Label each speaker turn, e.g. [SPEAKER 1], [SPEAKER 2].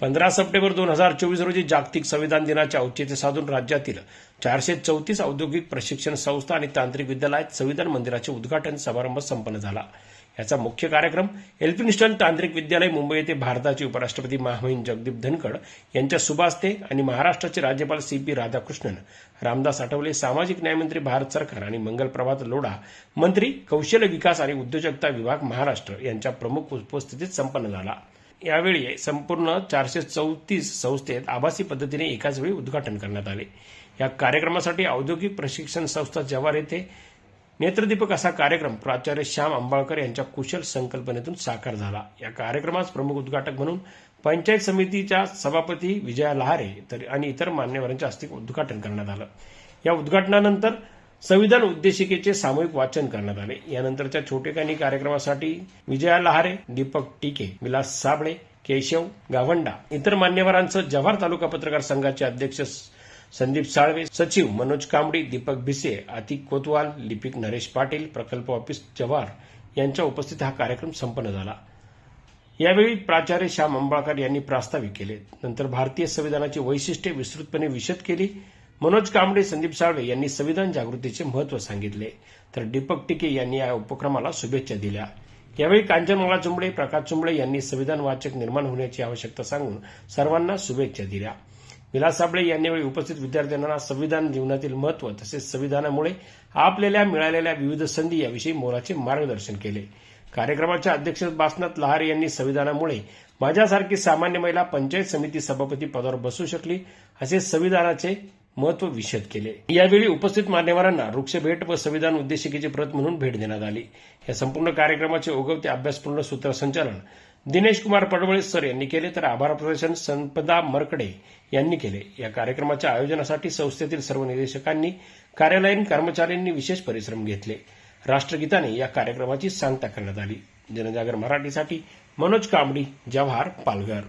[SPEAKER 1] पंधरा सप्टेंबर दोन हजार चोवीस रोजी जागतिक संविधान दिनाचे औचित्य साधून राज्यातील चारशे चौतीस औद्योगिक प्रशिक्षण संस्था आणि तांत्रिक विद्यालयात संविधान मंदिराचे उद्घाटन समारंभ संपन्न झाला. याचा मुख्य कार्यक्रम एल्फिन्स्टन तांत्रिक विद्यालय मुंबई येथे भारताचे उपराष्ट्रपती महामहिम जगदीप धनखड यांच्या सुभासते आणि महाराष्ट्राचे राज्यपाल सी पी राधाकृष्णन रामदास आठवले सामाजिक न्यायमंत्री भारत सरकार आणि मंगल प्रभात लोढा मंत्री कौशल्य विकास आणि उद्योजकता विभाग महाराष्ट्र यांच्या प्रमुख उपस्थितीत संपन्न झाला. यावेळी संपूर्ण चारशे चौतीस संस्थेत आभासी पद्धतीने एकाच वेळी उद्घाटन करण्यात आले. या कार्यक्रमासाठी औद्योगिक प्रशिक्षण संस्था जव्हार येथे नेत्रदीपक असा कार्यक्रम प्राचार्य श्याम आंबाळकर यांच्या कुशल संकल्पनेतून साकार झाला. या कार्यक्रमास प्रमुख उद्घाटक म्हणून पंचायत समितीच्या सभापती विजया लहारे तर आणि इतर मान्यवरांच्या हस्ते उद्घाटन करण्यात आलं. या उद्घाटनानंतर संविधान उद्देशिकेचे सामूहिक वाचन करण्यात आले. यानंतरच्या छोटेखानी कार्यक्रमासाठी विजया लहारे दीपक टिके विलास साबळे केशव गावंडा इतर मान्यवरांसह जव्हार तालुका पत्रकार संघाचे अध्यक्ष संदीप साळवे सचिव मनोज कांबडी दीपक भिसे आतिक कोतवाल लिपिक नरेश पाटील प्रकल्प ऑफिस जव्हार यांच्या उपस्थित हा कार्यक्रम संपन्न झाला. यावेळी प्राचार्य श्याम अंबाळकर यांनी प्रास्ताविक केले. नंतर भारतीय संविधानाची वैशिष्ट्ये विस्तृतपणे विशद केली. मनोज कांबडे संदीप साळवे यांनी संविधान जागृतीचे महत्त्व सांगितले. तर दीपक टिके यांनी या उपक्रमाला शुभेच्छा दिल्या. यावेळी कांचनमाला चुंबळे प्रकाश चुंबळे यांनी संविधान वाचक निर्माण होण्याची आवश्यकता सांगून सर्वांना शुभेच्छा दिल्या. विलास साबळे यांनी वेळी उपस्थित विद्यार्थ्यांना संविधान जीवनातील महत्त्व तसेच संविधानामुळे आपल्याला मिळालेल्या विविध संधी याविषयी मोलाचे मार्गदर्शन केले. कार्यक्रमाच्या अध्यक्ष भाषणात लहारे यांनी संविधानामुळे माझ्यासारखी सामान्य महिला पंचायत समिती सभापती पदावर बसू शकली असे संविधानाचे महत्त्व विशद केले. यावेळी उपस्थित मान्यवरांना वृक्ष भेट व संविधान उद्देशिकेची प्रत म्हणून भेट देण्यात आली. या संपूर्ण कार्यक्रमाचे ओघवते अभ्यासपूर्ण सूत्रसंचालन दिनेश कुमार पडवळे सर यांनी केले. तर आभार प्रदर्शन संपदा मरकडे यांनी केले. या कार्यक्रमाच्या आयोजनासाठी संस्थेतील सर्व निदेशकांनी कार्यालयीन कर्मचाऱ्यांनी विशेष परिश्रम घेतले. राष्ट्रगीताने या कार्यक्रमाची सांगता करण्यात आली. जनजागर मराठीसाठी मनोज कांबडी जव्हार पालघर.